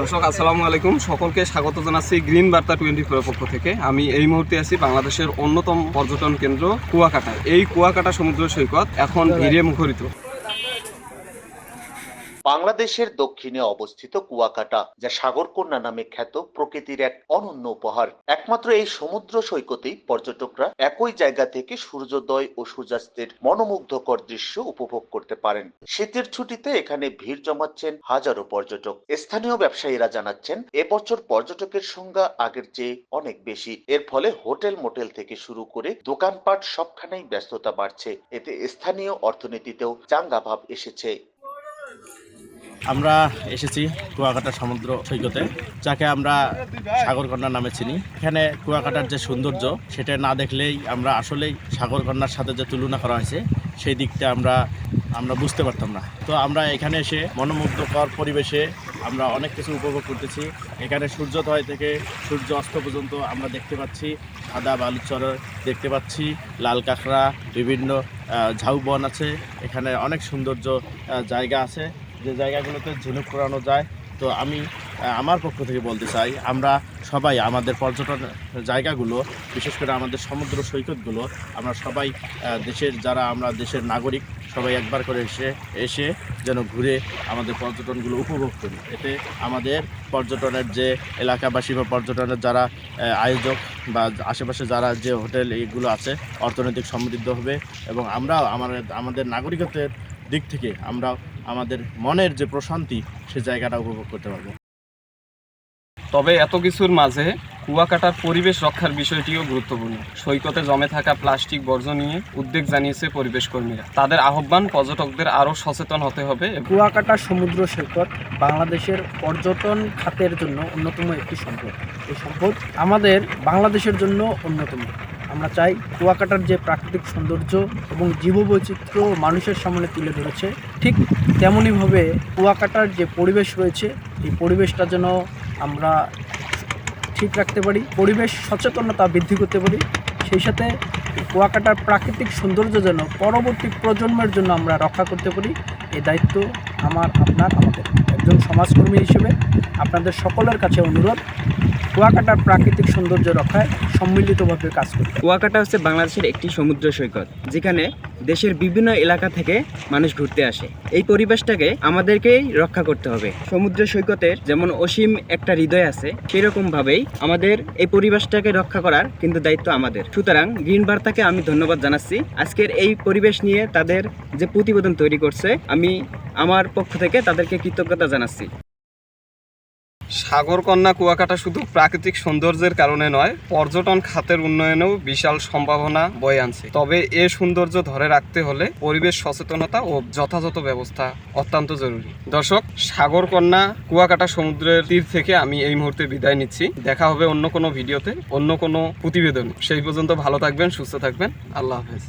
দর্শক আসসালামু আলাইকুম। সকলকে স্বাগত জানাচ্ছি গ্রিন বার্তা টোয়েন্টি ফোর পক্ষ থেকে। আমি এই মুহূর্তে আছি বাংলাদেশের অন্যতম পর্যটন কেন্দ্র কুয়াকাটা এই কুয়াকাটা সমুদ্র সৈকত এখন ভিড়ে মুখরিত। বাংলাদেশের দক্ষিণে অবস্থিত কুয়াকাটা, যা সাগরকন্যা নামে খ্যাত প্রকৃতির এক অনন্য উপহার। একমাত্র এই সমুদ্র সৈকতেই পর্যটকরা একই জায়গা থেকে সূর্যোদয় ও সূর্যাস্তের মনোমুগ্ধকর দৃশ্য উপভোগ করতে পারেন। শীতের ছুটিতে এখানে ভিড় জমাচ্ছেন হাজারো পর্যটক। স্থানীয় ব্যবসায়ীরা জানাচ্ছেন, এবছর পর্যটকের সংখ্যা আগের চেয়ে অনেক বেশি। এর ফলে হোটেল মোটেল থেকে শুরু করে দোকানপাট সবখানেই ব্যস্ততা বাড়ছে। এতে স্থানীয় অর্থনীতিতেও চাঙ্গা ভাব এসেছে। আমরা এসেছি কুয়াকাটা সমুদ্র সৈকতে, যাকে আমরা সাগরকন্যা নামে চিনি। এখানে কুয়াকাটার যে সৌন্দর্য, সেটা না দেখলেই আমরা আসলেই সাগরকন্যার সাথে যে তুলনা করা হয়েছে, সেই দিকটা আমরা আমরা বুঝতে পারতাম না। তো আমরা এখানে এসে মনোমুগ্ধকর পরিবেশে আমরা অনেক কিছু উপভোগ করতেছি। এখানে সূর্যোদয় থেকে সূর্য অস্ত পর্যন্ত আমরা দেখতে পাচ্ছি, সাদা বালুচর দেখতে পাচ্ছি, লাল কাঁকড়া, বিভিন্ন ঝাউবন আছে। এখানে অনেক সৌন্দর্য জায়গা আছে। যে জায়গাগুলোতে ঝিনুক করানো যায়, তো আমি আমার পক্ষ থেকে বলতে চাই, আমরা সবাই আমাদের পর্যটন জায়গাগুলো, বিশেষ করে আমাদের সমুদ্র সৈকতগুলো, আমরা সবাই দেশের যারা আমরা দেশের নাগরিক, সবাই একবার করে এসে এসে যেন ঘুরে আমাদের পর্যটনগুলো উপভোগ করি। এতে আমাদের পর্যটনের যে এলাকাবাসী বা পর্যটনের যারা আয়োজক বা আশেপাশে যারা যে হোটেল এগুলো আছে, অর্থনৈতিক সমৃদ্ধ হবে এবং আমরাও আমাদের আমাদের নাগরিকত্বের দিক থেকে আমরা আমাদের মনের যে প্রশান্তি সে জায়গাটা উপভোগ করতে পারব। তবে এত কিছুর মাঝে কুয়াকাটার পরিবেশ রক্ষার বিষয়টিও গুরুত্বপূর্ণ। সৈকতে জমে থাকা প্লাস্টিক বর্জ্য নিয়ে উদ্বেগ জানিয়েছে পরিবেশ কর্মীরা। তাদের আহ্বান পর্যটকদের আরও সচেতন হতে হবে কুয়াকাটা সমুদ্র সৈকত বাংলাদেশের পর্যটন খাতের জন্য অন্যতম একটি সম্পদ। এই সম্পদ আমাদের বাংলাদেশের জন্য অন্যতম। আমরা চাই কুয়াকাটার যে প্রাকৃতিক সৌন্দর্য এবং জীববৈচিত্র্য মানুষের সামনে তুলে ধরেছে, ঠিক তেমনইভাবে কুয়াকাটার যে পরিবেশ রয়েছে, এই পরিবেশটা যেন আমরা ঠিক রাখতে পারি, পরিবেশ সচেতনতা বৃদ্ধি করতে পারি, সেই সাথে কুয়াকাটার প্রাকৃতিক সৌন্দর্য যেন পরবর্তী প্রজন্মের জন্য আমরা রক্ষা করতে পারি এই দায়িত্ব আমার, আপনার, আমাদের। একজন সমাজকর্মী হিসেবে আপনাদের সকলের কাছে অনুরোধ, কুয়াকাটার প্রাকৃতিক সৌন্দর্য রক্ষায় সম্মিলিতভাবে কাজ করতে কুয়াকাটা হচ্ছে বাংলাদেশের একটি সমুদ্র সৈকত, যেখানে দেশের বিভিন্ন এলাকা থেকে মানুষ ঘুরতে আসে। এই পরিবেশটাকে আমাদেরকেই রক্ষা করতে হবে। সমুদ্র সৈকতের যেমন অসীম একটা হৃদয় আছে, সেরকম ভাবেই আমাদের এই পরিবেশটাকে রক্ষা করার কিন্তু দায়িত্ব আমাদের। সুতরাং গ্রিন বার্তাকে আমি ধন্যবাদ জানাচ্ছি। আজকের এই পরিবেশ নিয়ে তাদের যে প্রতিবেদন তৈরি করছে, আমি আমার পক্ষ থেকে তাদেরকে কৃতজ্ঞতা জানাচ্ছি। সাগরকন্যা কুয়াকাটা শুধু প্রাকৃতিক সৌন্দর্যের কারণে নয়, পর্যটন খাতের উন্নয়নেও বিশাল সম্ভাবনা বয়ে আনছে। তবে এ সৌন্দর্য ধরে রাখতে হলে পরিবেশ সচেতনতা ও যথাযথ ব্যবস্থা অত্যন্ত জরুরি। দর্শক সাগরকন্যা কুয়াকাটা সমুদ্রের তীর থেকে আমি এই মুহূর্তে বিদায় নিচ্ছি। দেখা হবে অন্য কোনো ভিডিওতে, অন্য কোনো প্রতিবেদন। সেই পর্যন্ত ভালো থাকবেন, সুস্থ থাকবেন। আল্লাহ হাফেজ।